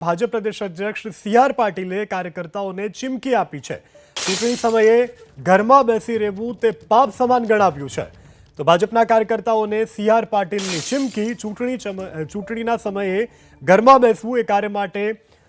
ભાજપ પ્રદેશ અધ્યક્ષ C R પાટીલે કાર્યકર્તાઓને ચીમકી આપી છે. ચૂંટણી સમયે ઘરમાં બેસી રહેવું તે પાપ સમાન ગણાવ્યું છે. તો ભાજપના કાર્યકર્તાઓને સી આર પાટીલની ચીમકી ચૂંટણી ચૂંટણીના સમયે ઘરમાં બેસવું એ કાર્ય માટે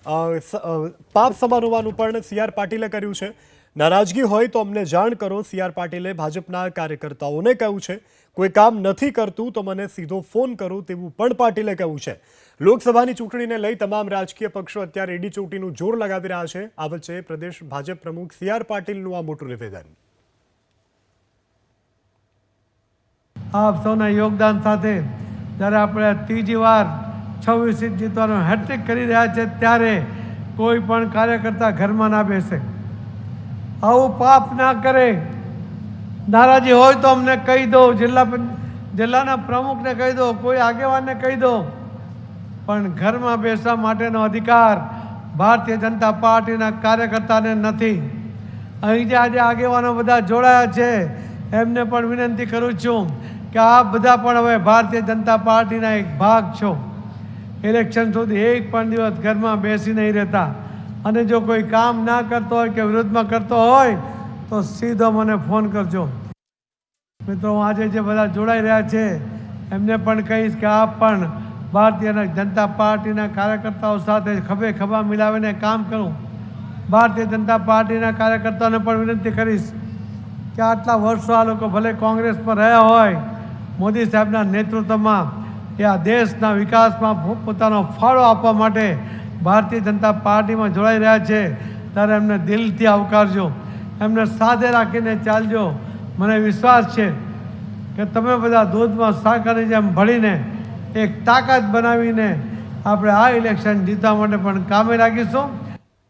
પાપ સમાન હોવાનું પણ સી આર પાટીલે કર્યું છે. નારાજગી હોય તો અમને જાણ કરો, સી આર પાટીલે ભાજપના કાર્યકર્તાઓને કહ્યું છે. કોઈ કામ નથી કરતું તો મને સીધો ફોન કરો તેવું પણ પાટીલે કહ્યું છે. લોકસભાની ચૂંટણીને લઈ તમામ રાજકીય પક્ષો અત્યારે એડી ચોટીનું જોર લગાવી રહ્યા છે. આ વચ્ચે પ્રદેશ ભાજપ પ્રમુખ સી આર પાટીલનું આ મોટું નિવેદન. આપ સૌના યોગદાન સાથે જ્યારે આપણે ત્રીજી વાર છવ્વીસ સીટ જીતવાનો હેટ્રિક કરી રહ્યા છે, ત્યારે કોઈ પણ કાર્યકર્તા ઘરમાં ના બેસે. આવું પાપ ના કરે. નારાજી હોય તો અમને કહી દો, જિલ્લા જિલ્લાના પ્રમુખને કહી દો, કોઈ આગેવાનને કહી દો. પણ ઘરમાં બેસવા માટેનો અધિકાર ભારતીય જનતા પાર્ટીના કાર્યકર્તાને નથી. અહીં જે આજે આગેવાનો બધા જોડાયા છે, એમને પણ વિનંતી કરું છું કે આપ બધા પણ હવે ભારતીય જનતા પાર્ટીના એક ભાગ છો. ઇલેક્શન સુધી એક પણ દિવસ ઘરમાં બેસી નહીં રહેતા. અને જો કોઈ કામ ના કરતો હોય કે વિરોધમાં કરતો હોય, તો સીધો મને ફોન કરજો. મિત્રો, હું આજે જે બધા જોડાઈ રહ્યા છે, એમને પણ કહીશ કે આપ પણ ભારતીય જનતા પાર્ટીના કાર્યકર્તાઓ સાથે ખભે ખભા મિલાવીને કામ કરું. ભારતીય જનતા પાર્ટીના કાર્યકર્તાઓને પણ વિનંતી કરીશ કે આટલા વર્ષો આ લોકો ભલે કોંગ્રેસમાં રહ્યા હોય, મોદી સાહેબના નેતૃત્વમાં એ આ દેશના વિકાસમાં પોતાનો ફાળો આપવા માટે ભારતીય જનતા પાર્ટીમાં જોડાઈ રહ્યા છે. ત્યારે એમને દિલથી આવકારજો. એમને સાથે રાખીને ચાલજો. મને વિશ્વાસ છે કે તમે બધા દૂધમાં સાકરની જેમ ભળીને એક તાકાત બનાવીને આપણે આ ઇલેક્શન જીતવા માટે પણ કામે લાગીશું.